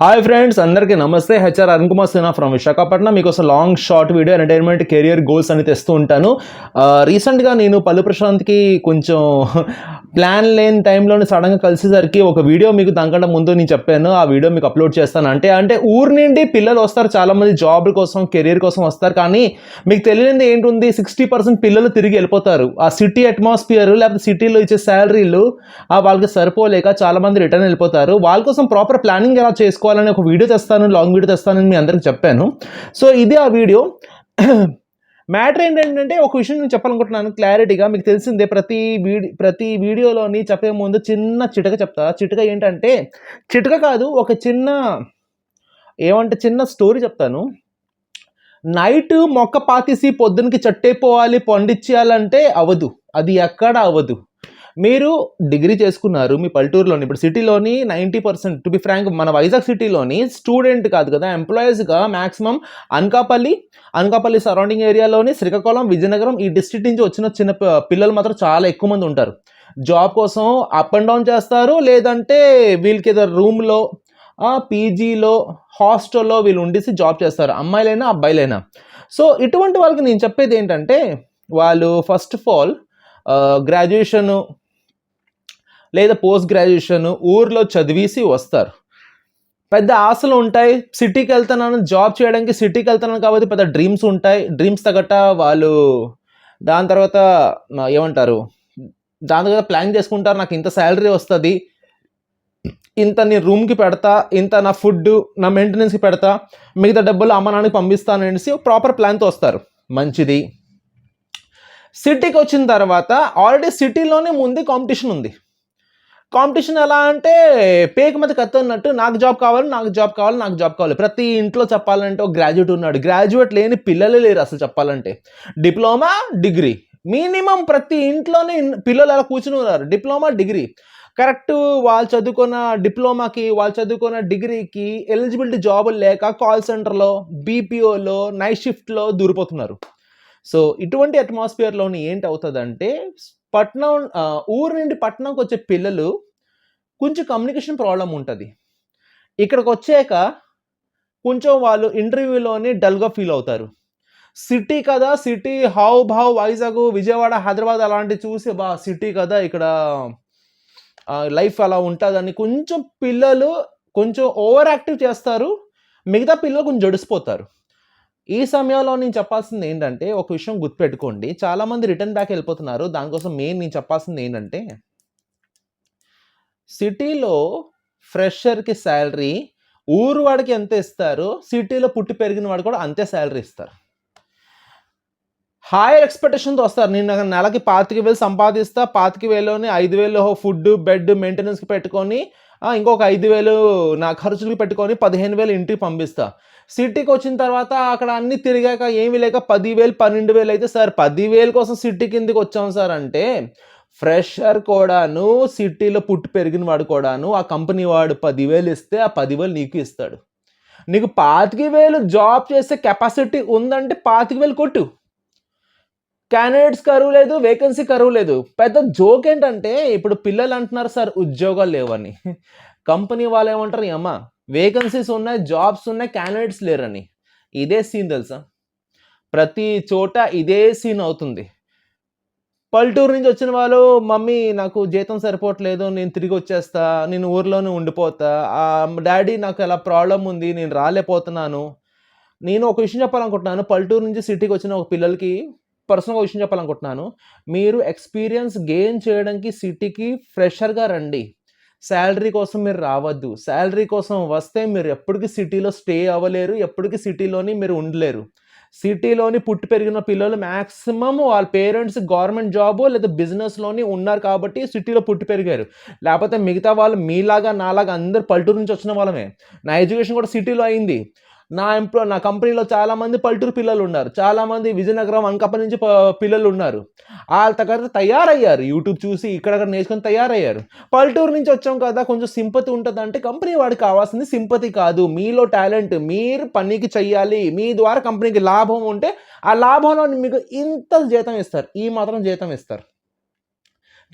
Hi friends అందరికీ నమస్తే. HR Arun Kumar Sinha from Visakhapatnam. మీకోసం long short video entertainment career goals అని తెస్తూ ఉంటాను. రీసెంట్గా నేను పల్లు ప్రశాంత్కి కొంచెం ప్లాన్ లేని టైంలోనే సడన్గా కలిసేసరికి ఒక వీడియో మీకు దానికంటే ముందు నేను చెప్పాను. ఆ వీడియో మీకు అప్లోడ్ చేస్తాను. అంటే అంటే ఊరి నుండి పిల్లలు వస్తారు. చాలామంది జాబ్ కోసం కెరీర్ కోసం వస్తారు. కానీ మీకు తెలియనిది ఏంటుంది? సిక్స్టీ పర్సెంట్ పిల్లలు తిరిగి వెళ్ళిపోతారు. ఆ సిటీ అట్మాస్ఫియర్ లేకపోతే సిటీలో ఇచ్చే శాలరీలు ఆ వాళ్ళకి సరిపోలేక చాలామంది రిటర్న్ వెళ్ళిపోతారు. వాళ్ళ కోసం ప్రాపర్ ప్లానింగ్ ఎలా చేసుకోవాలని ఒక వీడియో తెస్తాను లాంగ్ వీడియో తెస్తానని మీ అందరికి చెప్పాను. సో ఇది ఆ వీడియో. మ్యాటర్ ఏంటంటే ఒక విషయం నేను చెప్పాలనుకుంటున్నాను క్లారిటీగా. మీకు తెలిసిందే ప్రతి వీడి ప్రతి వీడియోలోని చెప్పే ముందు చిన్న చిటక చెప్తా. చిటక ఏంటంటే చిటక కాదు ఒక చిన్న ఏమంటే చిన్న స్టోరీ చెప్తాను. నైట్ మొక్క పాతేసి పొద్దునకి చట్టైపోవాలి పండించాలంటే అవ్వదు అది ఎక్కడ అవ్వదు మీరు డిగ్రీ చేసుకున్నారు మీ పల్లెటూరులోని ఇప్పుడు సిటీలోని ninety percent to be frank మన వైజాగ్ సిటీలోని స్టూడెంట్ కాదు కదా ఎంప్లాయీస్గా మ్యాక్సిమం అనకాపల్లి అనకాపల్లి సరౌండింగ్ ఏరియాలోని శ్రీకాకుళం విజయనగరం ఈ డిస్ట్రిక్ట్ నుంచి వచ్చిన చిన్న పిల్లలు మాత్రం చాలా ఎక్కువ మంది ఉంటారు. జాబ్ కోసం అప్ అండ్ డౌన్ చేస్తారు లేదంటే వీళ్ళకి ఏదో రూమ్లో పీజీలో హాస్టల్లో వీళ్ళు ఉండేసి జాబ్ చేస్తారు అమ్మాయిలైనా అబ్బాయిలైనా. సో ఇటువంటి వాళ్ళకి నేను చెప్పేది ఏంటంటే వాళ్ళు ఫస్ట్ ఆఫ్ ఆల్ గ్రాడ్యుయేషను లేదా పోస్ట్ గ్రాడ్యుయేషన్ ఊర్లో చదివేసి వస్తారు. పెద్ద ఆశలు ఉంటాయి. సిటీకి వెళ్తున్నాను జాబ్ చేయడానికి సిటీకి వెళ్తున్నాను కాబట్టి పెద్ద డ్రీమ్స్ ఉంటాయి. డ్రీమ్స్ తగ్గట్ట వాళ్ళు దాని తర్వాత ఏమంటారు? దాని తర్వాత ప్లాన్ చేసుకుంటారు. నాకు ఇంత శాలరీ వస్తుంది. ఇంత నేను రూమ్కి పెడతా. ఇంత నా ఫుడ్ నా మెయింటెనెన్స్కి పెడతా. మిగతా డబ్బులు అమ్మ నాన్నకి పంపిస్తాను అనేసి ప్రాపర్ ప్లాన్తో వస్తారు. మంచిది. సిటీకి వచ్చిన తర్వాత ఆల్రెడీ సిటీలోనే ముందు కాంపిటీషన్ ఉంది. కాంపిటీషన్ ఎలా అంటే పేక మీద కత్తున్నట్టు నాకు జాబ్ కావాలి నాకు జాబ్ కావాలి నాకు జాబ్ కావాలి. ప్రతి ఇంట్లో చెప్పాలంటే ఒక గ్రాడ్యుయేట్ ఉన్నాడు. గ్రాడ్యుయేట్ లేని పిల్లలే లేరు అసలు చెప్పాలంటే. Diploma degree. మినిమం ప్రతి ఇంట్లోనే పిల్లలు అలా కూర్చుని ఉన్నారు డిప్లొమా డిగ్రీ. కరెక్ట్ వాళ్ళు చదువుకున్న డిప్లొమాకి వాళ్ళు చదువుకున్న డిగ్రీకి ఎలిజిబిలిటీ జాబులు లేక కాల్ సెంటర్లో బీపీఓలో నైట్ షిఫ్ట్లో దూరిపోతున్నారు. సో ఇటువంటి అట్మాస్ఫియర్లోని ఏంటి అవుతుందంటే పట్నం ఊరు నుండి పట్నంకి వచ్చే పిల్లలు కొంచెం కమ్యూనికేషన్ ప్రాబ్లం ఉంటుంది. ఇక్కడికి వచ్చాక కొంచెం వాళ్ళు ఇంటర్వ్యూలోని డల్గా ఫీల్ అవుతారు. సిటీ కదా సిటీ హావ్ భావ్ వైజాగ్ విజయవాడ హైదరాబాద్ అలాంటివి చూసి బా సిటీ కదా ఇక్కడ లైఫ్ అలా ఉంటుందని కొంచెం పిల్లలు కొంచెం ఓవర్ యాక్టివ్ చేస్తారు. మిగతా పిల్లలు కొంచెం జడిసిపోతారు. ఈ సమయంలో నేను చెప్పాల్సింది ఏంటంటే ఒక విషయం గుర్తుపెట్టుకోండి. చాలామంది రిటర్న్ బ్యాక్ వెళ్ళిపోతున్నారు. దానికోసం మెయిన్ నేను చెప్పాల్సింది ఏంటంటే సిటీలో ఫ్రెషర్కి శాలరీ ఊరు వాడికి ఎంత ఇస్తారు సిటీలో పుట్టి పెరిగిన వాడు కూడా అంతే శాలరీ ఇస్తారు. హైయర్ ఎక్స్పెక్టేషన్తో వస్తారు. నేను నెలకి పాతిక వేలు సంపాదిస్తా పాతిక వేలుని ఐదు వేలు ఫుడ్ బెడ్ మెయింటెనెన్స్కి పెట్టుకొని ఇంకొక ఐదు వేలు నా ఖర్చులకు పెట్టుకొని పదిహేను వేలు ఇంటికి పంపిస్తా. సిటీకి వచ్చిన తర్వాత అక్కడ అన్ని తిరిగాక ఏమీ లేక పదివేలు పన్నెండు వేలు అయితే సార్ పదివేలు కోసం సిటీ కిందకి వచ్చాం సార్ అంటే ఫ్రెషర్ కూడాను సిటీలో పుట్టి పెరిగిన వాడు కూడాను ఆ కంపెనీ వాడు పదివేలు ఇస్తే ఆ పదివేలు నీకు ఇస్తాడు. నీకు పాతిక వేలు జాబ్ చేసే కెపాసిటీ ఉందంటే పాతిక వేలు కొట్టు. క్యాండిడేట్స్ కరువు లేదు వేకెన్సీ కరువు లేదు. పెద్ద జోక్ ఏంటంటే ఇప్పుడు పిల్లలు అంటున్నారు సార్ ఉద్యోగాలు లేవని. కంపెనీ వాళ్ళు ఏమంటారు అమ్మ వేకెన్సీస్ ఉన్నాయి జాబ్స్ ఉన్నాయి క్యాండిడేట్స్ లేరని. ఇదే సీన్ తెలుసా? ప్రతి చోట ఇదే సీన్ అవుతుంది. పల్లెటూరు నుంచి వచ్చిన వాళ్ళు మమ్మీ నాకు జీతం సరిపోవట్లేదు నేను తిరిగి వచ్చేస్తా నేను ఊర్లోనే ఉండిపోతా ఆ, డాడీ నాకు అలా ప్రాబ్లం ఉంది నేను రాలేకపోతున్నాను. నేను ఒక విషయం చెప్పాలనుకుంటున్నాను పల్లెటూరు నుంచి సిటీకి వచ్చిన ఒక పిల్లలకి పర్సనల్గా విషయం చెప్పాలనుకుంటున్నాను. మీరు ఎక్స్పీరియన్స్ గెయిన్ చేయడానికి సిటీకి ఫ్రెషర్గా రండి. శాలరీ కోసం మీరు రావద్దు. శాలరీ కోసం వస్తే మీరు ఎప్పటికీ సిటీలో స్టే అవ్వలేరు ఎప్పటికీ సిటీలోని మీరు ఉండలేరు. సిటీలోని పుట్టి పెరిగిన పిల్లలు మ్యాక్సిమం వాళ్ళ పేరెంట్స్ గవర్నమెంట్ జాబ్ లేదా బిజినెస్లోని ఉన్నారు కాబట్టి సిటీలో పుట్టి పెరిగారు. లేకపోతే మిగతా వాళ్ళు మీలాగా నాలాగా అందరు పల్లెటూరు నుంచి వచ్చిన వాళ్ళమే. నా ఎడ్యుకేషన్ కూడా సిటీలో అయింది. నా ఎంప్లో నా కంపెనీలో చాలామంది పల్లెటూరు పిల్లలు ఉన్నారు చాలామంది విజయనగరం అనకాపల్లి నుంచి పిల్లలు ఉన్నారు వాళ్ళ తగ్గ తయారయ్యారు. యూట్యూబ్ చూసి ఇక్కడక్కడ నేర్చుకొని తయారయ్యారు. పల్లెటూరు నుంచి వచ్చాం కదా కొంచెం సింపతి ఉంటుంది అంటే కంపెనీ వాడికి కావాల్సింది సింపతి కాదు. మీలో టాలెంట్ మీరు పనికి చెయ్యాలి. మీ ద్వారా కంపెనీకి లాభం ఉంటే ఆ లాభంలో మీకు ఇంత జీతం ఇస్తారు. ఈ మాత్రం జీతం ఇస్తారు.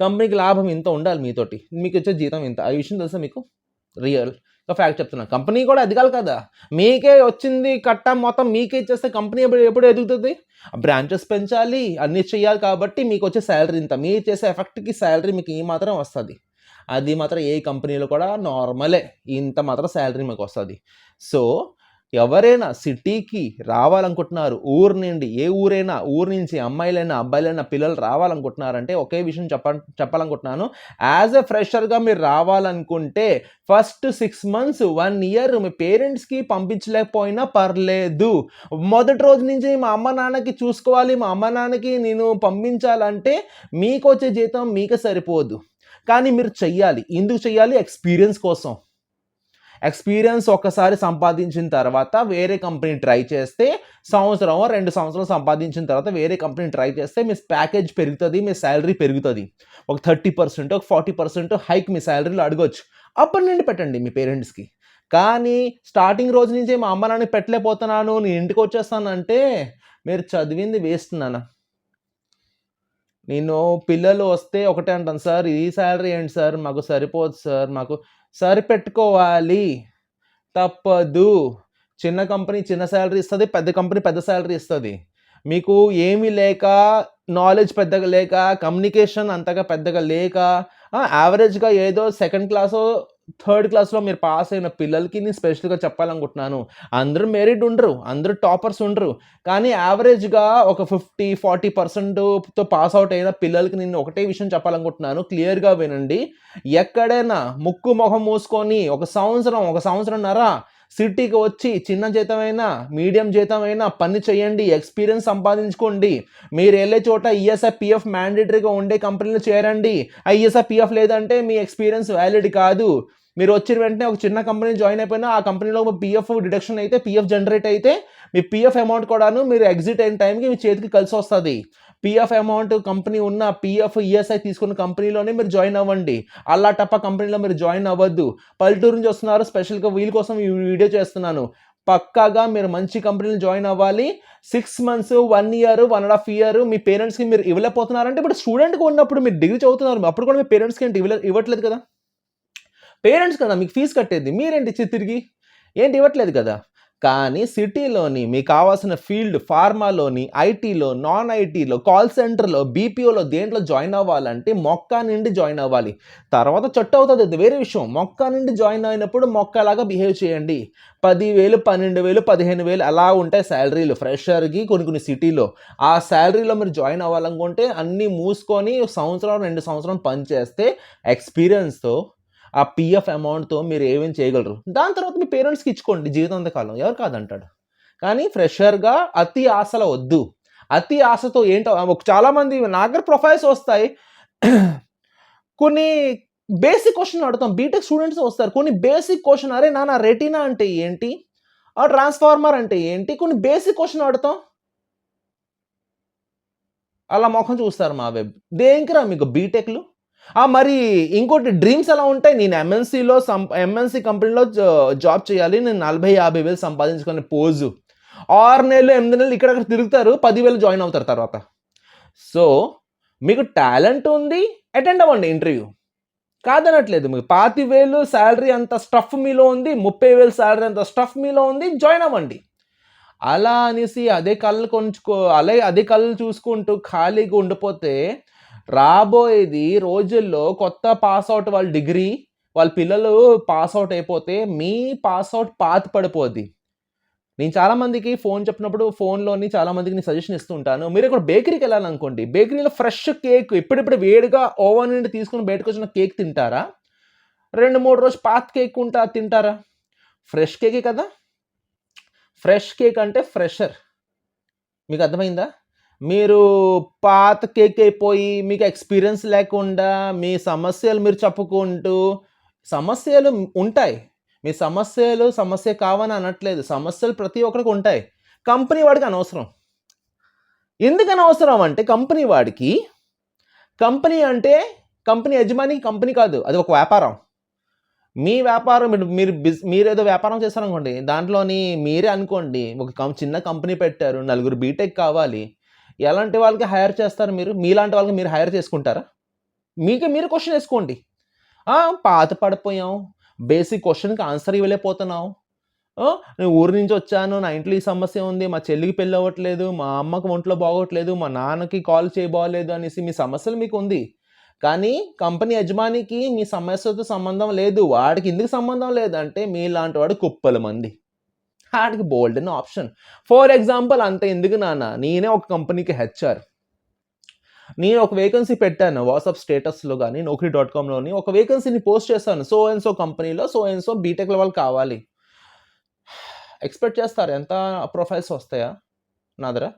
కంపెనీకి లాభం ఇంత ఉండాలి మీతోటి. మీకు వచ్చే జీతం ఇంత. ఆ విషయం తెలుసా మీకు? రియల్. ఫ్యాక్ట్ చెప్తున్నా. కంపెనీ కూడా ఎదగాలి కదా? మీకే వచ్చింది కట్ట మొత్తం మీకే ఇచ్చేస్తే కంపెనీ ఎప్పుడు ఎప్పుడు ఎదుగుతుంది? బ్రాంచెస్ పెంచాలి అన్నీ చేయాలి కాబట్టి మీకు వచ్చే శాలరీ ఇంత. మీరు చేసే ఎఫెక్ట్కి శాలరీ మీకు ఈ మాత్రం వస్తుంది. అది మాత్రం ఏ కంపెనీలో కూడా నార్మలే ఇంత మాత్రం శాలరీ మీకు వస్తుంది. సో ఎవరైనా సిటీకి రావాలనుకుంటున్నారు ఊరు నుండి ఏ ఊరైనా ఊరు నుంచి అమ్మాయిలైనా అబ్బాయిలైనా పిల్లలు రావాలనుకుంటున్నారంటే ఒకే విషయం చెప్ప చెప్పాలనుకుంటున్నాను. యాజ్ ఎ ఫ్రెషర్గా మీరు రావాలనుకుంటే first six months one year మీ పేరెంట్స్కి పంపించలేకపోయినా పర్లేదు. మొదటి రోజు నుంచి మా అమ్మ నాన్నకి చూసుకోవాలి మా అమ్మ నాన్నకి నేను పంపించాలంటే మీకు వచ్చే జీతం మీకు సరిపోదు. కానీ మీరు చెయ్యాలి ఎందుకు చెయ్యాలి? ఎక్స్పీరియన్స్ కోసం. ఎక్స్పీరియన్స్ ఒక్కసారి సంపాదించిన తర్వాత వేరే కంపెనీ ట్రై చేస్తే సంవత్సరం రెండు సంవత్సరాలు సంపాదించిన తర్వాత వేరే కంపెనీ ట్రై చేస్తే మీ ప్యాకేజ్ పెరుగుతుంది మీ శాలరీ పెరుగుతుంది. ఒక థర్టీ పర్సెంట్ ఒక ఫార్టీ పర్సెంట్ హైక్ మీ శాలరీలో అడగొచ్చు. అప్పటి నుండి పెట్టండి మీ పేరెంట్స్కి. కానీ స్టార్టింగ్ రోజు నుంచి మా అమ్మ నాన్న పెట్టలేకపోతున్నాను నేను ఇంటికి వచ్చేస్తానంటే మీరు చదివింది వేస్ట్ నాన్న. నేను పిల్లలు వస్తే ఒకటే అంటాను సార్ ఈ శాలరీ ఏంటి సార్? మాకు సరిపోదు సార్ మాకు సరిపెట్టుకోవాలి. తప్పదు. చిన్న కంపెనీ చిన్న శాలరీ ఇస్తుంది పెద్ద కంపెనీ పెద్ద శాలరీ ఇస్తుంది. మీకు ఏమీ లేక నాలెడ్జ్ పెద్దగా లేక కమ్యూనికేషన్ అంతగా పెద్దగా లేక యావరేజ్గా ఏదో సెకండ్ క్లాసో థర్డ్ క్లాస్లో మీరు పాస్ అయిన పిల్లలకి నేను స్పెషల్గా చెప్పాలనుకుంటున్నాను. అందరూ మెరిట్ ఉండరు అందరూ టాపర్స్ ఉండరు. కానీ యావరేజ్గా ఒక ఫిఫ్టీ ఫార్టీ పర్సెంట్తో పాస్ అవుట్ అయిన పిల్లలకి నేను ఒకటే విషయం చెప్పాలనుకుంటున్నాను. క్లియర్గా వినండి. ఎక్కడైనా ముక్కు మొహం మూసుకొని ఒక సంవత్సరం ఒక సంవత్సరంన్నర సిటీకి వచ్చి చిన్న జీతమైనా మీడియం జీతమైనా పని చేయండి ఎక్స్పీరియన్స్ సంపాదించుకోండి. మీరు వెళ్ళే చోట ఈఎస్ఐ పిఎఫ్ మ్యాండేటరీగా ఉండే కంపెనీలు చేరండి. ఐఎస్ఐ పిఎఫ్ లేదంటే మీ ఎక్స్పీరియన్స్ వ్యాలిడ్ కాదు. మీరు వచ్చిన వెంటనే ఒక చిన్న కంపెనీ జాయిన్ అయిపోయినా ఆ కంపెనీలో పిఎఫ్ డిడక్షన్ అయితే పిఎఫ్ జనరేట్ అయితే మీ పిఎఫ్ అమౌంట్ కూడాను మీరు ఎగ్జిట్ అయిన టైంకి మీ చేతికి కలిసి వస్తుంది. పిఎఫ్ అమౌంట్ కంపెనీ ఉన్న పిఎఫ్ ఈఎస్ఐ తీసుకున్న కంపెనీలోనే మీరు జాయిన్ అవ్వండి. అల్లా టప్ప కంపెనీలో మీరు జాయిన్ అవ్వద్దు. పల్లెటూరు నుంచి వస్తున్నారు స్పెషల్గా వీళ్ళ కోసం ఈ వీడియో చేస్తున్నాను. పక్కాగా మీరు మంచి కంపెనీలు జాయిన్ అవ్వాలి. Six months one year one and half year మీ పేరెంట్స్కి మీరు ఇవ్వలేకపోతున్నారంటే ఇప్పుడు స్టూడెంట్గా ఉన్నప్పుడు మీరు డిగ్రీ చదువుతున్నారు అప్పుడు కూడా మీ పేరెంట్స్కి ఏంటి ఇవ్వలే ఇవ్వట్లేదు కదా? పేరెంట్స్ కదా మీకు ఫీజు కట్టేది. మీరేంటి ఇచ్చి తిరిగి ఏంటి ఇవ్వట్లేదు కదా? కానీ సిటీలోని మీకు కావాల్సిన ఫీల్డ్ ఫార్మాలోని ఐటీలో నాన్ ఐటీలో కాల్ సెంటర్లో బీపీఓలో దేంట్లో జాయిన్ అవ్వాలంటే మొక్క నుండి జాయిన్ అవ్వాలి. తర్వాత చట్టు అవుతుంది అది వేరే విషయం. మొక్క నుండి జాయిన్ అయినప్పుడు మొక్కలాగా బిహేవ్ చేయండి. పదివేలు పన్నెండు వేలు పదిహేను వేలు అలా ఉంటాయి శాలరీలు. ఫ్రెషర్కి కొన్ని కొన్ని సిటీలో. ఆ శాలరీలో మీరు జాయిన్ అవ్వాలనుకుంటే అన్నీ మూసుకొని సంవత్సరం రెండు సంవత్సరం పనిచేస్తే ఎక్స్పీరియన్స్తో ఆ పిఎఫ్ అమౌంట్తో మీరు ఏమేమి చేయగలరు? దాని తర్వాత మీ పేరెంట్స్కి ఇచ్చుకోండి జీవితాంతకాలం ఎవరు కాదంటాడు. కానీ ఫ్రెషర్గా అతి ఆశల వద్దు. అతి ఆశతో ఏంటో ఒక చాలామంది నా దగ్గర ప్రొఫైల్స్ వస్తాయి. కొన్ని బేసిక్ క్వశ్చన్ అడుగుతాం. బీటెక్ స్టూడెంట్స్ వస్తారు. కొన్ని బేసిక్ క్వశ్చన్ అరే నాన్న రెటీనా అంటే ఏంటి? ఆ ట్రాన్స్ఫార్మర్ అంటే ఏంటి? కొన్ని బేసిక్ క్వశ్చన్ అడుగుతాం. అలా ముఖం చూస్తారు మా వెబ్ దేనికిరా మీకు బీటెక్లు మరి ఇంకోటి డ్రీమ్స్ ఎలా ఉంటాయి? నేను ఎంఎన్సీలో సం ఎంఎన్సీ కంపెనీలో జాబ్ చేయాలి. నేను నలభై యాభై వేలు సంపాదించుకునే పోజు ఆరు నెలలు ఎనిమిది నెలలు ఇక్కడ తిరుగుతారు. పదివేలు జాయిన్ అవుతారు తర్వాత. సో మీకు టాలెంట్ ఉంది అటెండ్ అవ్వండి ఇంటర్వ్యూ కాదనట్లేదు మీకు. పాతి వేలు శాలరీ అంత స్టఫ్ మీలో ఉంది ముప్పై వేలు శాలరీ అంత స్టఫ్ మీలో ఉంది జాయిన్ అవ్వండి. అలా అనేసి అదే కళ్ళు కొంచుకో అలా అదే కళ్ళు చూసుకుంటూ ఖాళీగా ఉండిపోతే రాబోయేది రోజుల్లో కొత్త పాస్ అవుట్ వాళ్ళ డిగ్రీ వాళ్ళ పిల్లలు పాస్ అవుట్ అయిపోతే మీ పాస్ అవుట్ పాత పడిపోద్ది. నేను చాలామందికి ఫోన్ చెప్పినప్పుడు ఫోన్లోని చాలా మందికి నేను సజెషన్ ఇస్తుంటాను మీరు ఇక్కడ బేకరీకి వెళ్ళాలనుకోండి బేకరీలో ఫ్రెష్ కేక్ ఇప్పుడిప్పుడు వేడిగా ఓవెన్ నుండి తీసుకుని బయటకు వచ్చిన కేక్ తింటారా? రెండు మూడు రోజు పాత కేక్ ఉంటా తింటారా? ఫ్రెష్ కేకే కదా? ఫ్రెష్ కేక్ అంటే ఫ్రెషర్. మీకు అర్థమైందా? మీరు పాత కేక్ అయిపోయి మీకు ఎక్స్పీరియన్స్ లేకుండా మీ సమస్యలు మీరు చెప్పుకుంటూ సమస్యలు ఉంటాయి. మీ సమస్యలు సమస్య కావని అనట్లేదు. సమస్యలు ప్రతి ఒక్కరికి ఉంటాయి. కంపెనీ వాడికి అనవసరం. ఎందుకని అవసరం అంటే కంపెనీ వాడికి కంపెనీ అంటే కంపెనీ యజమాని కంపెనీ కాదు. అది ఒక వ్యాపారం. మీ వ్యాపారం మీరు మీరు బిజ్ మీరేదో వ్యాపారం చేస్తారనుకోండి దాంట్లోని మీరే అనుకోండి. ఒక కం- చిన్న కంపెనీ పెట్టారు. నలుగురు బీటెక్ కావాలి. ఎలాంటి వాళ్ళకి హైర్ చేస్తారు మీరు? మీలాంటి వాళ్ళకి మీరు హైర్ చేసుకుంటారా? మీకే మీరు క్వశ్చన్ వేసుకోండి. పాత పడిపోయాం. బేసిక్ క్వశ్చన్కి ఆన్సర్ ఇవ్వలేకపోతున్నావు నేను ఊరి నుంచి వచ్చాను. నా ఇంట్లో ఈ సమస్య ఉంది. మా చెల్లికి పెళ్ళి అవ్వట్లేదు. మా అమ్మకు ఒంట్లో బాగోట్లేదు. మా నాన్నకి కాల్ చేయబోలేదు అనేసి మీ సమస్యలు మీకు ఉంది. కానీ కంపెనీ యజమానికి మీ సమస్యతో సంబంధం లేదు. వాడికి ఎందుకు సంబంధం లేదంటే మీలాంటి వాడు కుప్పల మంది వాడికి బోల్డ్ అని ఆప్షన్ ఫర్ ఎగ్జాంపుల్ అంత ఎందుకు నాన్న? నేనే ఒక కంపెనీకి హెచ్ఆర్ నేను ఒక వేకెన్సీ పెట్టాను వాట్సాప్ స్టేటస్లో కానీ నౌకరీ డాట్ కామ్లోని ఒక వేకెన్సీని పోస్ట్ చేస్తాను సో అండ్ సో కంపెనీలో so and so BTech level కావాలి. ఎక్స్పెక్ట్ చేస్తారు. ఎంత ప్రొఫైల్స్ వస్తాయా? నా దగ్గర?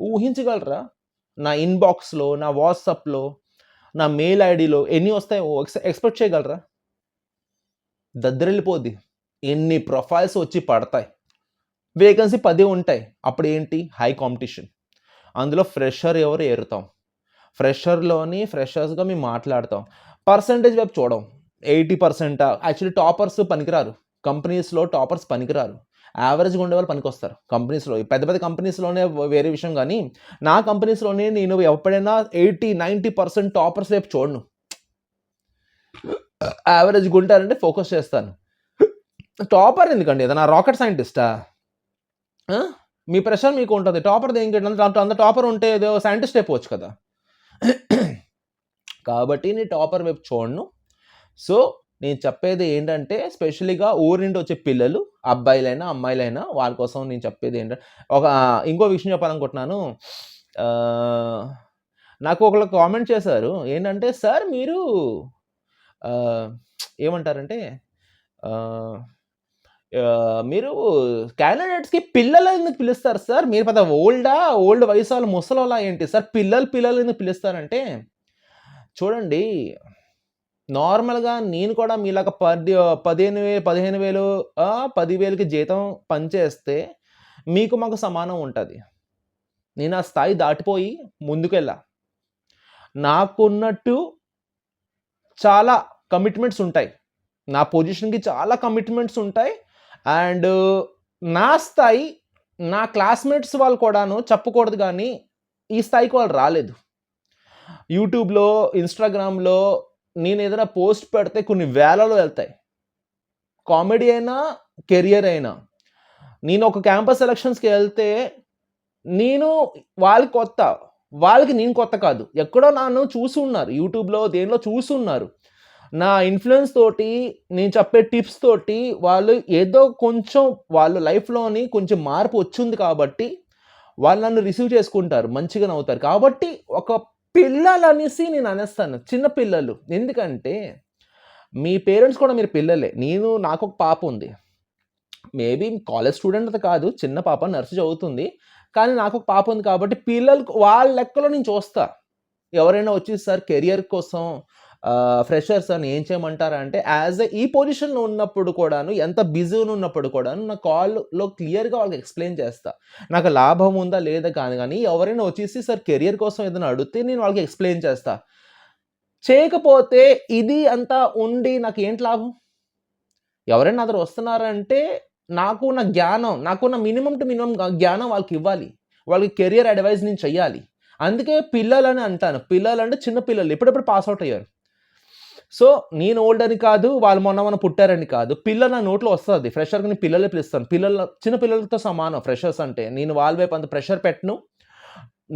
ఊహించగలరా? నా ఇన్బాక్స్లో నా వాట్సాప్లో నా మెయిల్ ఐడిలో ఎన్ని వస్తాయో ఎక్స్ ఎక్స్పెక్ట్ చేయగలరా? దద్దరెళ్ళిపోద్ది ఎన్ని ప్రొఫైల్స్ వచ్చి పడతాయి. వేకెన్సీ పది ఉంటాయి. అప్పుడు ఏంటి హై కాంపిటీషన్. అందులో ఫ్రెషర్ ఎవరు ఏరుతాం? ఫ్రెషర్లోని ఫ్రెషర్స్గా మేము మాట్లాడతాం. పర్సంటేజ్ వైపు చూడం. Eighty percent? యాక్చువల్లీ టాపర్స్ పనికిరారు. కంపెనీస్లో టాపర్స్ పనికిరారు. యావరేజ్గా ఉండే వాళ్ళు పనికొస్తారు కంపెనీస్లో. పెద్ద పెద్ద కంపెనీస్లోనే వేరే విషయం కానీ నా కంపెనీస్లోనే నేను ఎప్పుడైనా ఎయిటీ నైంటీ పర్సెంట్ టాపర్స్ వైపు చూడను. యావరేజ్గా ఉంటారంటే ఫోకస్ చేస్తాను. టాపర్ ఎందుకండి? ఏదైనా రాకెట్ సైంటిస్టా? మీ ప్రెషర్ మీకు ఉంటుంది. టాపర్ దేనికి అంత అంత టాపర్ ఉంటే ఏదో సైంటిస్ట్ అయిపోవచ్చు కదా. కాబట్టి నేను టాపర్ వైపు చూడను సో నేను చెప్పేది ఏంటంటే స్పెషల్గా ఊరి నుండి వచ్చే పిల్లలు అబ్బాయిలైనా అమ్మాయిలైనా వాళ్ళ కోసం నేను చెప్పేది ఏంటంటే ఒక ఇంకో విషయం చెప్పాలనుకుంటున్నాను. నాకు ఒకళ్ళు కామెంట్ చేశారు. ఏంటంటే సార్ మీరు ఏమంటారంటే మీరు క్యాండిడేట్స్కి పిల్లలు ఎందుకు పిలుస్తారు సార్? మీరు పెద్ద ఓల్డా ఓల్డ్ వయసు వాళ్ళు ముసలోలా ఏంటి సార్? పిల్లలు పిల్లలు ఎందుకు పిలుస్తారంటే చూడండి నార్మల్గా నేను కూడా మీలాగా పది పదిహేను వేలు పదిహేను వేలు పదివేలకి జీతం పనిచేస్తే మీకు మాకు సమానం ఉంటుంది. నేను ఆ స్థాయి దాటిపోయి ముందుకెళ్ళా. నాకున్నట్టు చాలా కమిట్మెంట్స్ ఉంటాయి. నా పొజిషన్కి చాలా కమిట్మెంట్స్ ఉంటాయి. అండ్ నా స్థాయి నా క్లాస్మేట్స్ వాళ్ళు కూడాను చెప్పకూడదు కానీ ఈ స్థాయికి వాళ్ళు రాలేదు. యూట్యూబ్లో ఇన్స్టాగ్రామ్లో నేను ఏదైనా పోస్ట్ పెడితే కొన్ని వేలలో వెళ్తాయి. కామెడీ అయినా కెరియర్ అయినా. నేను ఒక క్యాంపస్ సెలక్షన్స్కి వెళ్తే నేను వాళ్ళకి కొత్త వాళ్ళకి నేను కొత్త కాదు. ఎక్కడో నన్ను చూసి ఉన్నారు. యూట్యూబ్లో దేనిలో చూసి ఉన్నారు. నా ఇన్ఫ్లుయెన్స్ తోటి నేను చెప్పే టిప్స్ తోటి వాళ్ళు ఏదో కొంచెం వాళ్ళ లైఫ్లోని కొంచెం మార్పు వచ్చింది కాబట్టి వాళ్ళు నన్ను రిసీవ్ చేసుకుంటారు మంచిగా నవ్వుతారు. కాబట్టి ఒక పిల్లలు అనేసి నేను అనేస్తాను చిన్న పిల్లలు. ఎందుకంటే మీ పేరెంట్స్ కూడా మీరు పిల్లలే. నేను నాకు ఒక పాప ఉంది. మేబీ కాలేజ్ స్టూడెంట్ కాదు చిన్న పాప నర్సు చదువుతుంది. కానీ నాకు ఒక పాప ఉంది కాబట్టి పిల్లలకు వాళ్ళ లెక్కలో నేను చూస్తా. ఎవరైనా వచ్చి సార్ కెరియర్ కోసం ఫ్రెషర్స్ అని ఏం చేయమంటారా అంటే యాజ్ ఈ పొజిషన్లో ఉన్నప్పుడు కూడాను ఎంత బిజీగా ఉన్నప్పుడు కూడాను నా కాల్లో క్లియర్గా వాళ్ళకి ఎక్స్ప్లెయిన్ చేస్తా. నాకు లాభం ఉందా లేదా కానీ కానీ ఎవరైనా వచ్చేసి సార్ కెరియర్ కోసం ఏదైనా అడిగితే నేను వాళ్ళకి ఎక్స్ప్లెయిన్ చేస్తా. చేయకపోతే ఇది అంతా ఉండి నాకు ఏంటి లాభం? ఎవరైనా నా వస్తున్నారంటే నాకు నా జ్ఞానం నాకున్న మినిమం టు మినిమం జ్ఞానం వాళ్ళకి ఇవ్వాలి. వాళ్ళకి కెరియర్ అడ్వైజ్ నేను చెయ్యాలి. అందుకే పిల్లలని అంటాను. పిల్లలు అంటే చిన్న పిల్లలు ఎప్పుడెప్పుడు పాస్ అవుట్ అయ్యారు? సో నేను ఓల్డ్ అని కాదు వాళ్ళు మొన్న మొన్న పుట్టారని కాదు. పిల్లలు నా నోట్లో వస్తుంది. ఫ్రెషర్కి నేను పిల్లలే పిలుస్తాను పిల్లల చిన్న పిల్లలతో సమానం ఫ్రెషర్స్ అంటే. నేను వాళ్ళ వైపు అంత ప్రెషర్ పెట్టను.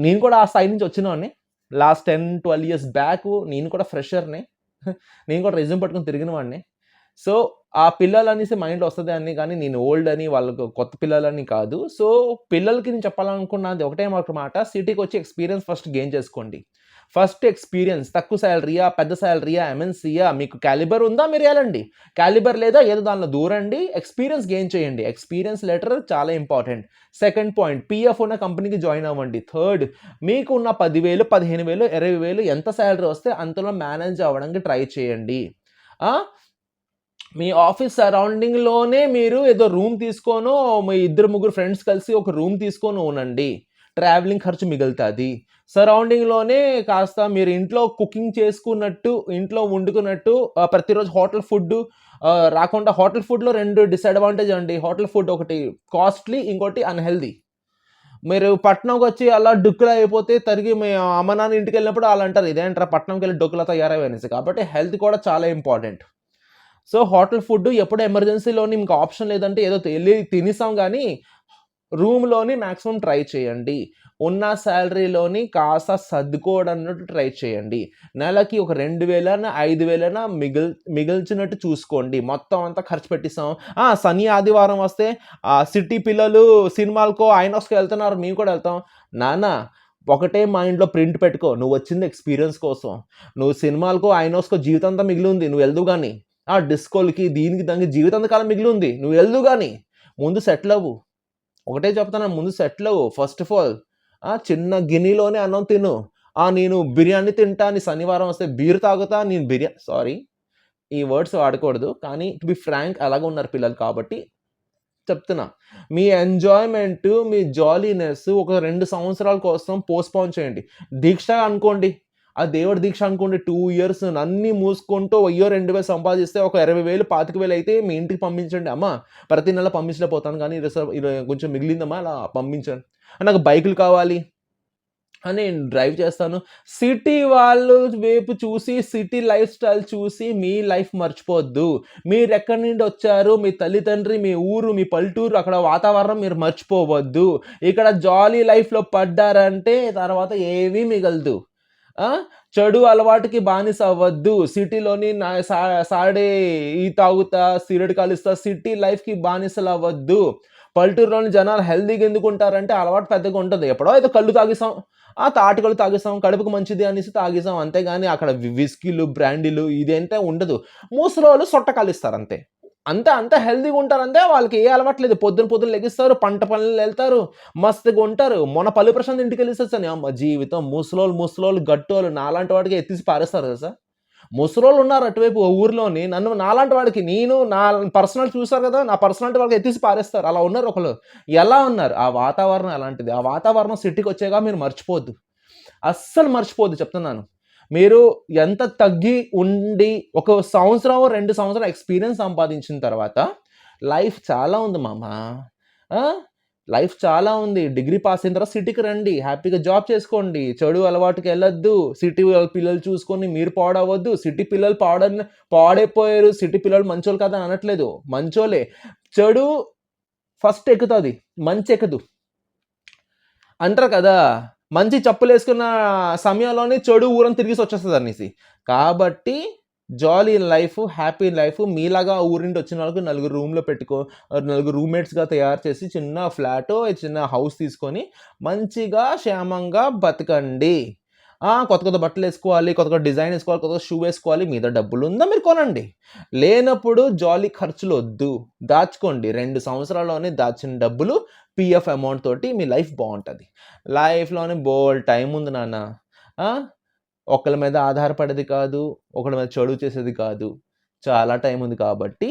నేను కూడా ఆ స్థాయి నుంచి వచ్చినవాడిని. Last ten twelve years back నేను కూడా ఫ్రెషర్ని నేను కూడా రెజ్యూమ్ పట్టుకుని తిరిగిన వాడిని సో ఆ పిల్లలు అనేసి మైండ్లో వస్తుంది అని కానీ నేను ఓల్డ్ అని వాళ్ళకు కొత్త పిల్లలని కాదు. సో పిల్లలకి నేను చెప్పాలనుకున్నది ఒకటే మాట. సిటీకి వచ్చి ఎక్స్పీరియన్స్ ఫస్ట్ గెయిన్ చేసుకోండి. ఫస్ట్ ఎక్స్పీరియన్స్ తక్కువ శాలరీయా పెద్ద శాలరీయా ఎంఎన్సీయా మీకు క్యాలిబర్ ఉందా? మీరు వెళ్ళండి. క్యాలిబర్ లేదా ఏదో దానిలో దూరండి. ఎక్స్పీరియన్స్ గెయిన్ చేయండి. ఎక్స్పీరియన్స్ లెటర్ చాలా ఇంపార్టెంట్ సెకండ్ పాయింట్ పిఎఫ్ ఉన్న కంపెనీకి జాయిన్ అవ్వండి. థర్డ్ మీకు ఉన్న పదివేలు పదిహేను వేలు ఇరవై వేలు ఎంత శాలరీ వస్తే అంతలో మేనేజ్ అవ్వడానికి ట్రై చేయండి. మీ ఆఫీస్ సరౌండింగ్లోనే మీరు ఏదో రూమ్ తీసుకోను మీ ఇద్దరు ముగ్గురు ఫ్రెండ్స్ కలిసి ఒక రూమ్ తీసుకొని ఉండండి. ట్రావెలింగ్ ఖర్చు మిగులుతుంది. సరౌండింగ్లోనే కాస్త మీరు ఇంట్లో కుకింగ్ చేసుకున్నట్టు ఇంట్లో వండుకున్నట్టు ప్రతిరోజు హోటల్ ఫుడ్ రాకుండా హోటల్ ఫుడ్లో రెండు డిసడ్వాంటేజ్ అండి. హోటల్ ఫుడ్ ఒకటి కాస్ట్లీ ఇంకోటి అన్హెల్దీ మీరు పట్నంకి వచ్చి అలా డుక్కులు అయిపోతే తిరిగి మీ అమ్మ నాన్న ఇంటికి వెళ్ళినప్పుడు వాళ్ళు అంటారు ఇదేంటారా పట్నంకి వెళ్ళి డొక్కులా తయారవి కాబట్టి హెల్త్ కూడా చాలా ఇంపార్టెంట్. సో హోటల్ ఫుడ్ ఎప్పుడు ఎమర్జెన్సీలోని మీకు ఆప్షన్ లేదంటే ఏదో వెళ్ళి తినేసాం కానీ రూమ్‌లోని మ్యాక్సిమం ట్రై చేయండి. ఉన్న శాలరీలోని కాస్త సర్దుకోవడన్నట్టు ట్రై చేయండి. నెలకి ఒక 2000 5,000 మిగిల్ మిగిల్చినట్టు చూసుకోండి. మొత్తం అంతా ఖర్చు పెట్టిస్తాం శని, ఆదివారం వస్తే సిటీ పిల్లలు సినిమాలకో, ఐనాక్స్‌కో వెళ్తున్నారు మేము కూడా వెళ్తాం నానా ఒకటే మైండ్‌లో ప్రింట్ పెట్టుకో. నువ్వు వచ్చింది ఎక్స్‌పీరియన్స్ కోసం. నువ్వు సినిమాలకో, ఐనాక్స్‌కో మిగిలి ఉంది నువ్వు వెళ్దు కానీ ఆ! డిస్కోలకి, దీనికి, దానికి జీవితాంత కాలం మిగిలుంది. నువ్వు వెళ్దు కానీ ముందు సెటిల్ అవ్వు. ఒకటే చెప్తాను ముందు సెటిల్ అవ్వు. ఫస్ట్ ఆఫ్ ఆల్ చిన్న గిన్నెలోనే అన్నం తిను. ఆ! నేను బిర్యానీ తింటా నీ శనివారం వస్తే బీర్ తాగుతా. నేను బిర్యా సారీ ఈ వర్డ్స్ వాడకూడదు. కానీ టు బి ఫ్రాంక్ అలాగే ఉన్నారు పిల్లలు కాబట్టి చెప్తున్నా. మీ ఎంజాయ్‌మెంట్, మీ జాలీనెస్ ఒక రెండు సంవత్సరాల కోసం పోస్ట్‌పోన్ చేయండి. దీక్ష అనుకోండి. ఆ దేవుడి దీక్ష అనుకోండి టూ ఇయర్స్ అన్ని మూసుకుంటూ ఒయ్యో రెండు వేలు సంపాదిస్తే ఒక ఇరవై వేలు పాతిక వేలు అయితే మీ ఇంటికి పంపించండి. అమ్మ ప్రతి నెల పంపించలేకపోతాను కానీ రిసర్వ్ కొంచెం మిగిలిందమ్మా అలా పంపించండి. నాకు బైకులు కావాలి. అని నేను డ్రైవ్ చేస్తాను. సిటీ వాళ్ళు వైపు చూసి, సిటీ లైఫ్ స్టైల్ చూసి మీ లైఫ్ మర్చిపోవద్దు. మీరెక్కడి నుండి వచ్చారు, మీ తల్లిదండ్రి మీ ఊరు, మీ పల్లెటూరు అక్కడ వాతావరణం మీరు మర్చిపోవద్దు. ఇక్కడ జాలీ లైఫ్‌లో పడ్డారంటే తర్వాత ఏమీ మిగలదు. చెడు అలవాటుకి బానిస అవ్వద్దు. సిటీలోని నా సాడే ఈ తాగుతా, సిగరెట్ కాలుస్తా, సిటీ లైఫ్‌కి బానిసలు అవ్వద్దు పల్లెటూరులోని జనాలు హెల్తీగా ఎందుకుంటారంటే అలవాటు పెద్దగా ఉంటుంది ఎప్పుడో ఏదో కళ్ళు తాగిస్తాం ఆ! తాటికలు తాగిస్తాం కడుపుకి మంచిది అనేసి తాగిస్తాం అంతేగాని అక్కడ విస్కీలు, బ్రాండీలు ఇదంతా ఉండదు. ముసలోళ్ళు సొట్ట కాలుస్తారు అంతే. అంత అంత హెల్తీగా ఉంటారంతే. వాళ్ళకి ఏ అలవాట్లేదు పొద్దున పొద్దున లెగిస్తారు. పంట పనులు వెళ్తారు మస్తుగా ఉంటారు. మొన్న పల్లి ప్రశాంత్ ఇంటికెళ్ళేసొచ్చాను. అమ్మ జీవితం ముసలోళ్ళు, ముసలోళ్ళు, గట్టోళ్ళు నాలాంటి వాడికి ఎత్తేసి పారేస్తారు తెలుసా? ముసలోళ్ళు ఉన్నారు అటువైపు ఊర్లోని. నన్ను నాలాంటి వాడికి నేను నా పర్సనల్ చూసారు కదా! నా పర్సనాలిటీ వాళ్ళకి ఎత్తేసి పారేస్తారు. అలా ఉన్నారు ఒకళ్ళు. ఎలా ఉన్నారు? ఆ వాతావరణం అలాంటిది. ఆ వాతావరణం సిటీకి వచ్చాక మీరు మర్చిపోద్దు అస్సలు మర్చిపోద్దు చెప్తున్నాను. మీరు ఎంత తగ్గి ఉండి ఒక సంవత్సరం, రెండు సంవత్సరాలు ఎక్స్‌పీరియన్స్ సంపాదించిన తర్వాత లైఫ్ చాలా ఉంది మామ. లైఫ్ చాలా ఉంది. డిగ్రీ పాస్ అయిన తర్వాత సిటీకి రండి. హ్యాపీగా జాబ్ చేసుకోండి. చెడు అలవాటుకి వెళ్ళొద్దు సిటీ పిల్లలు చూసుకొని మీరు పాడవద్దు. సిటీ పిల్లలు పాడ పాడైపోయారు. సిటీ పిల్లలు మంచోళ్ళు కదా అనట్లేదు. మంచోలే చెడు ఫస్ట్ ఎక్కుతుంది మంచి ఎక్కదు. అంటారు కదా! మంచి చెప్పులేసుకున్న సమయంలోనే చెడు ఊరం తిరిగి వచ్చేస్తుంది అనేసి కాబట్టి జాలీ లైఫ్, హ్యాపీ లైఫ్ మీలాగా ఊరింటి వచ్చిన వాళ్ళకి నలుగురు రూమ్‌లో పెట్టుకో నలుగురు రూమ్‌మేట్స్‌గా తయారు చేసి చిన్న ఫ్లాటో, చిన్న హౌస్ తీసుకొని మంచిగా క్షేమంగా బతకండి. కొత్త కొత్త బట్టలు వేసుకోవాలి కొత్త కొత్త డిజైన్ వేసుకోవాలి కొత్త షూ వేసుకోవాలి. మీద డబ్బులు ఉందా మీరు కొనండి. లేనప్పుడు జాలీ ఖర్చులు వద్దు దాచుకోండి. రెండు సంవత్సరాల్లోనే దాచిన డబ్బులు పీఎఫ్ అమౌంట్ తోటి మీ లైఫ్ బాగుంటుంది లైఫ్‌లోనే బోల్ టైం ఉంది నాన్న. ఒకళ్ళ మీద ఆధారపడేది కాదు. ఒకళ్ళ మీద చెడు చేసేది కాదు. చాలా టైం ఉంది కాబట్టి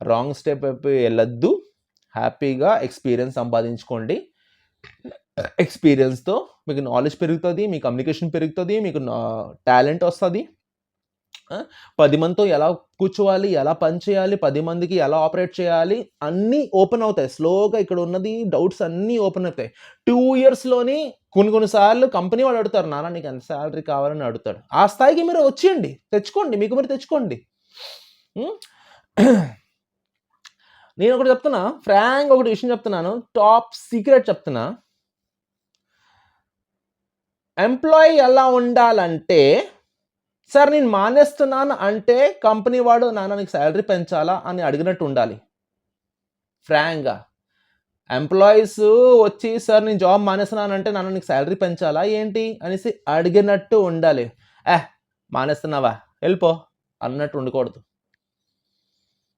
రాంగ్ స్టెప్ వెళ్ళొద్దు హ్యాపీగా ఎక్స్‌పీరియన్స్ సంపాదించుకోండి. ఎక్స్‌పీరియన్స్‌తో మీకు నాలెడ్జ్ పెరుగుతుంది మీ కమ్యూనికేషన్ పెరుగుతుంది మీకు టాలెంట్ వస్తుంది పది మందితో ఎలా కూర్చోవాలి? ఎలా పని చేయాలి? 10 మందికి ఎలా ఆపరేట్ చేయాలి? అన్నీ ఓపెన్ అవుతాయి. స్లోగా ఇక్కడ ఉన్నది డౌట్స్ అన్నీ ఓపెన్ అవుతాయి. టూ ఇయర్స్‌లోని కొన్ని కొన్ని సార్లు కంపెనీ వాళ్ళు అడుగుతారు. నాన్న నీకు ఎంత శాలరీ కావాలని అడుగుతాడు. ఆ స్థాయికి మీరు వచ్చేయండి. తెచ్చుకోండి. మీకు మీరు తెచ్చుకోండి. నేను ఒకటి చెప్తున్నా. ఫ్రాంక్ ఒకటి విషయం చెప్తున్నాను. టాప్ సీక్రెట్ చెప్తున్నా. ఎంప్లాయీ ఎలా ఉండాలంటే సార్ నేను మానేస్తున్నాను అంటే కంపెనీ వాడు నాన్న నీకు సాలరీ పెంచాలా అని అడిగినట్టు ఉండాలి. ఫ్రాంక్‌గా. ఎంప్లాయీస్ వచ్చి సార్ నేను జాబ్ మానేస్తున్నానంటే నాన్న నీకు సాలరీ పెంచాలా ఏంటి? అనేసి అడిగినట్టు ఉండాలి. ఏ మానేస్తున్నావా? వెళ్ళిపో అన్నట్టు ఉండకూడదు.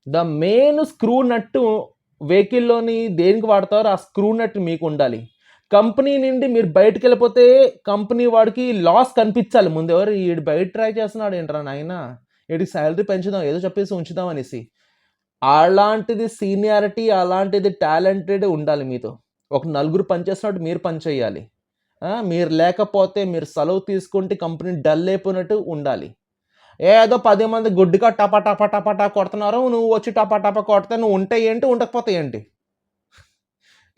ద మెయిన్ స్క్రూ నట్టు వెహికల్‌లోని దేనికి వాడతారో ఆ స్క్రూ నట్ మీకుండాలి. కంపెనీ నుండి మీరు బయటికెళ్ళిపోతే కంపెనీ వాడికి లాస్ కనిపించాలి ముందు. ఎవరు వీడు బయట ట్రై చేస్తున్నాడు ఏంట్రా నాయనా! వీడికి శాలరీ పెంచుదాం ఏదో చెప్పేసి ఉంచుదాం అనేసి. అలాంటిది సీనియారిటీ, అలాంటిది టాలెంటెడ్ ఉండాలి మీతో. ఒక నలుగురు పనిచేస్తున్నట్టు మీరు పనిచేయాలి మీరు లేకపోతే మీరు సెలవు తీసుకుంటే కంపెనీ డల్ అయిపోయినట్టు ఉండాలి. ఏదో పది మంది గుడ్డిగా టపా టపా టపా టా కొడుతున్నారు. నువ్వు వచ్చి టపా టపా కొడితే నువ్వు ఉంటే ఏంటి? ఉండకపోతే ఏంటి?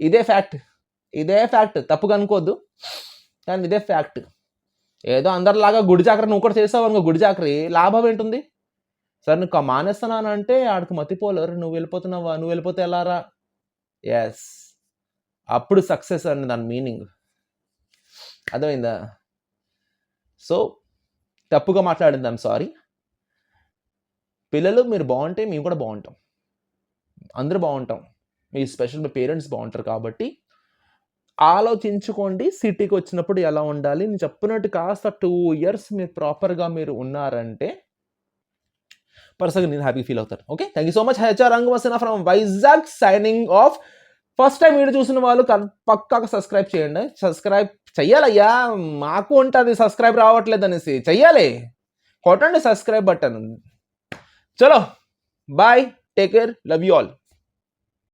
ఇదే ఫ్యాక్ట్. ఇదే ఫ్యాక్ట్. తప్పుగా అనుకోవద్దు. కానీ ఇదే ఫ్యాక్ట్. ఏదో అందరిలాగా గుడి చాకరీ నువ్వు కూడా చేసావనుకో గుడి చాకరీ లాభం ఏంటుంది? సార్ నువ్వు మానేస్తున్నానంటే అంటే ఆడికి మతిపోలేరు నువ్వు వెళ్ళిపోతున్నావా నువ్వు వెళ్ళిపోతే ఎలారా ఎస్ అప్పుడు సక్సెస్ అని దాని మీనింగ్ అర్థమైందా సో తప్పుగా మాట్లాడింది ఐమ్ సారీ పిల్లలు మీరు బాగుంటే మేము కూడా బాగుంటాం. అందరూ బాగుంటాం. మీ స్పెషల్ మీ పేరెంట్స్ బాగుంటారు కాబట్టి ఆలోచించుకోండి. సిటీకి వచ్చినప్పుడు ఎలా ఉండాలి? నేను చెప్పినట్టు కాస్త టూ ఇయర్స్ మీరు ప్రాపర్గా మీరు ఉన్నారంటే పర్సన్గా నేను హ్యాపీ ఫీల్ అవుతాను. Okay thank you so much HR Rangavasana from Vizag signing off first time video చూసిన వాళ్ళు కన్- పక్కాగా సబ్స్క్రైబ్ చేయండి. సబ్స్క్రైబ్ చెయ్యాలయ్యా మాకు ఉంటుంది సబ్స్క్రైబ్ రావట్లేదు అనేసి చెయ్యాలి. కొట్టండి సబ్స్క్రైబ్ బటన్ చలో bye take care love you all